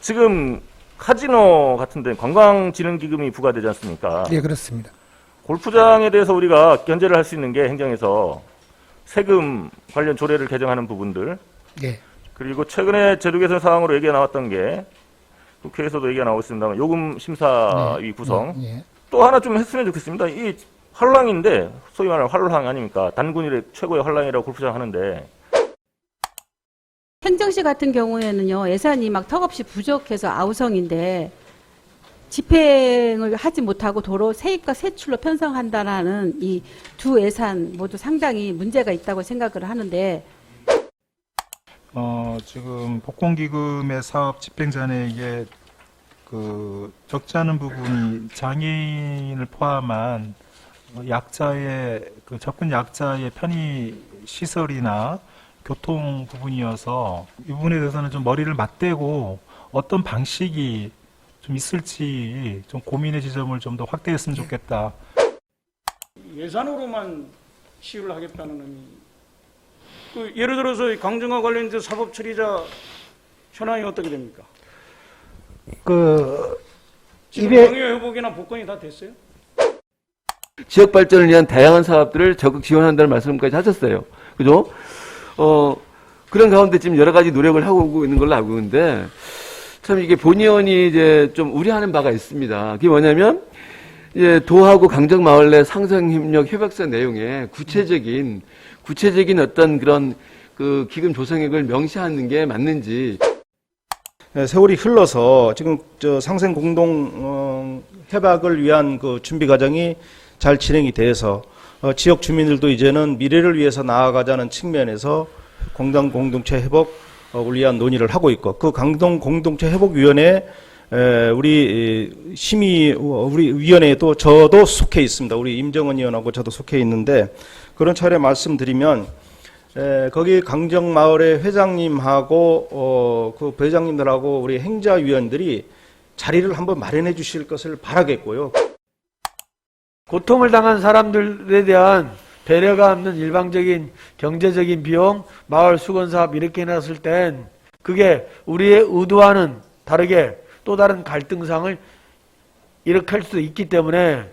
지금 카지노 같은 데 관광진흥기금이 부과되지 않습니까? 예, 그렇습니다. 골프장에 대해서 우리가 견제를 할 수 있는 게 행정에서 세금 관련 조례를 개정하는 부분들 예. 그리고 최근에 제도 개선 사항으로 얘기가 나왔던 게 국회에서도 얘기가 나오고 있습니다만 요금 심사위 구성 예, 예. 또 하나 좀 했으면 좋겠습니다. 이 활랑인데 소위 말하는 활랑 아닙니까? 단군일의 최고의 활랑이라고 골프장 하는데 행정시 같은 경우에는요 예산이 막 턱없이 부족해서 아우성인데 집행을 하지 못하고 도로 세입과 세출로 편성한다라는 이 두 예산 모두 상당히 문제가 있다고 생각을 하는데 어, 지금 복권기금의 사업 집행전에 이게 그 적지 않은 부분이 장애인을 포함한 어, 약자의 그 접근 약자의 편의 시설이나 교통 부분이어서 이 부분에 대해서는 좀 머리를 맞대고 어떤 방식이 좀 있을지 좀 고민의 지점을 좀 더 확대했으면 좋겠다. 예산으로만 시유를 하겠다는 의미. 그 예를 들어서 이 강정과 관련된 사법 처리자 현황이 어떻게 됩니까? 그 지금 입에- 명예 회복이나 복권이 다 됐어요? 지역 발전을 위한 다양한 사업들을 적극 지원한다는 말씀까지 하셨어요. 그죠? 어, 그런 가운데 지금 여러 가지 노력을 하고 있는 걸로 알고 있는데, 참 이게 본 의원이 이제 좀 우려하는 바가 있습니다. 그게 뭐냐면, 이제 도하고 강정마을 내 상생협력 협약서 내용에 구체적인, 구체적인 어떤 그런 그 기금 조성액을 명시하는 게 맞는지, 네, 세월이 흘러서 지금 저 상생 공동 어, 협약을 위한 그 준비 과정이 잘 진행이 돼서 어, 지역 주민들도 이제는 미래를 위해서 나아가자는 측면에서 공당 공동체 회복 을 위한 논의를 하고 있고 그 강동 공동체 회복 위원회 에, 우리 이, 심의 어, 우리 위원회에도 저도 속해 있습니다. 우리 임정은 의원하고 저도 속해 있는데 그런 차례 말씀드리면 에, 거기 강정 마을의 회장님하고 어, 그 부회장님들하고 우리 행자위원들이 자리를 한번 마련해 주실 것을 바라겠고요. 고통을 당한 사람들에 대한 배려가 없는 일방적인 경제적인 비용, 마을 수건 사업 이렇게 해놨을 땐 그게 우리의 의도와는 다르게 또 다른 갈등상을 일으킬 수도 있기 때문에